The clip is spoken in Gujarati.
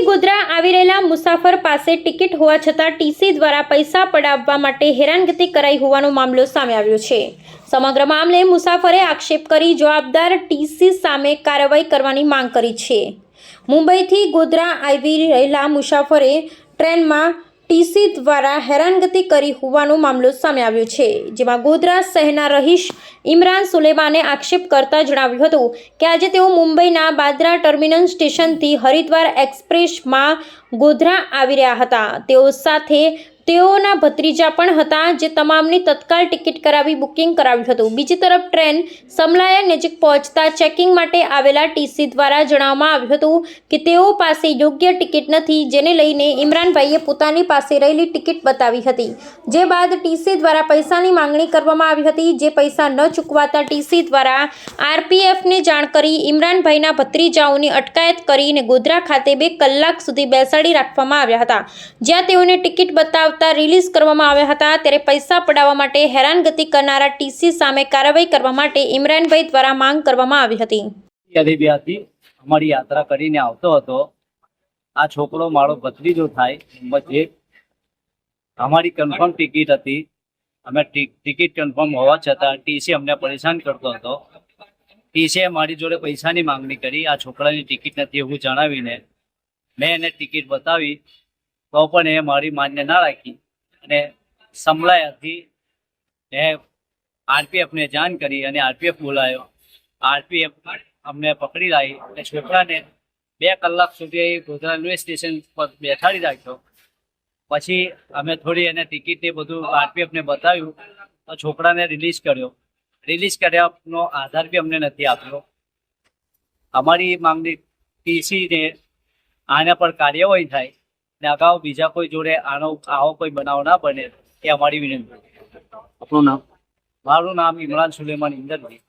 ગોધરા આવી રહેલા મુસાફર પાસે ટિકિટ હોવા છતાં ટીસી દ્વારા પૈસા પડાવવા માટે હેરાનગતિ કરાઈ હોવાનો મામલો સામે આવ્યો છે. સમગ્ર મામલે મુસાફરે આક્ષેપ કરી જવાબદાર ટીસી સામે કાર્યવાહી કરવાની માંગ કરી છે. મુંબઈથી ગોધરા આવી રહેલા મુસાફરે ટ્રેનમાં ટીસી દ્વારા હેરાનગતિ કરી હોવાનો મામલો સામે આવ્યો છે, જેમાં ગોધરા શહેરના રહીશ ઇમરાન સુલેમાને આક્ષેપ કરતા જણાવ્યું હતું કે આજે તેઓ મુંબઈના બાદરા ટર્મિનલ સ્ટેશનથી હરિદ્વાર એક્સપ્રેસમાં ગોધરા આવી રહ્યા હતા. તેઓ સાથે તેઓના ભત્રીજા પણ હતા જે તમામની તત્કાલ ટિકિટ કરાવી બુકિંગ કરાવ્યું હતું. બીજી તરફ ટ્રેન સમલાયા નજીક પહોંચતા ચેકિંગ માટે આવેલા ટીસી દ્વારા જણાવવામાં આવ્યું હતું કે તેઓ પાસે યોગ્ય ટિકિટ નથી, જેને લઈને ઇમરાનભાઈએ પોતાની પાસે રહેલી ટિકિટ બતાવી હતી. જે બાદ ટીસી દ્વારા પૈસાની માંગણી કરવામાં આવી હતી, જે પૈસા ન ચૂકવાતા ટીસી દ્વારા આરપીએફને જાણ કરી ઇમરાનભાઈના ભત્રીજાઓની અટકાયત કરીને ગોધરા ખાતે બે કલાક સુધી બેસાડી રાખવામાં આવ્યા હતા. જ્યાં તેઓને ટિકિટ બતાવતા રિલીઝ કરવામાં આવ્યા હતા ત્યારે પૈસા પડાવવા માટે હેરાનગતિ કરનારા ટીસી સામે કાર્યવાહી કરવા માટે ઇમરાનભાઈ દ્વારા માંગ કરવામાં આવી હતી. અમારી યાત્રા કરીને આવતો હતો. આ છોકરો મારો ભત્રીજો થાય. મુંબઈથી અમારી કન્ફર્મ ટિકિટ હતી. અમે ટિકિટ કન્ફર્મ હોવા છતાં ટીસી અમને પરેશાન કરતો હતો. ટીસીએ મારી જોડે પૈસાની માંગણી કરી. આ છોકરાની ટિકિટ નથી એવું જણાવીને મેં એને ટિકિટ બતાવી. તો પણ એ મારી માન્ય ના રાખી અને સંભળાયાથી એ આરપીએફને જાણ કરી અને આરપીએફ બોલાયો. આરપીએફ અમને પકડી લાવી અને છોકરાને બે કલાક સુધી ગોધરા રેલવે સ્ટેશન પર બેઠાડી રાખ્યો. પછી અમે થોડી એને ટિકિટ ને બધું આરપીએફને બતાવ્યું. તો છોકરાને રિલીઝ કર્યો. રિલીઝ કર્યાનો આધાર બી અમને નથી આપ્યો. અમારી માંગણી ટીસીને આના પર કાર્યવાહી થાય. ને અગાઉ બીજા કોઈ જોડે આનો આવો કોઈ બનાવ ના બને એ અમારી વિનંતી. આપણું નામ? મારું નામ ઇમરાન સુલેમાન ઇન્દરજી.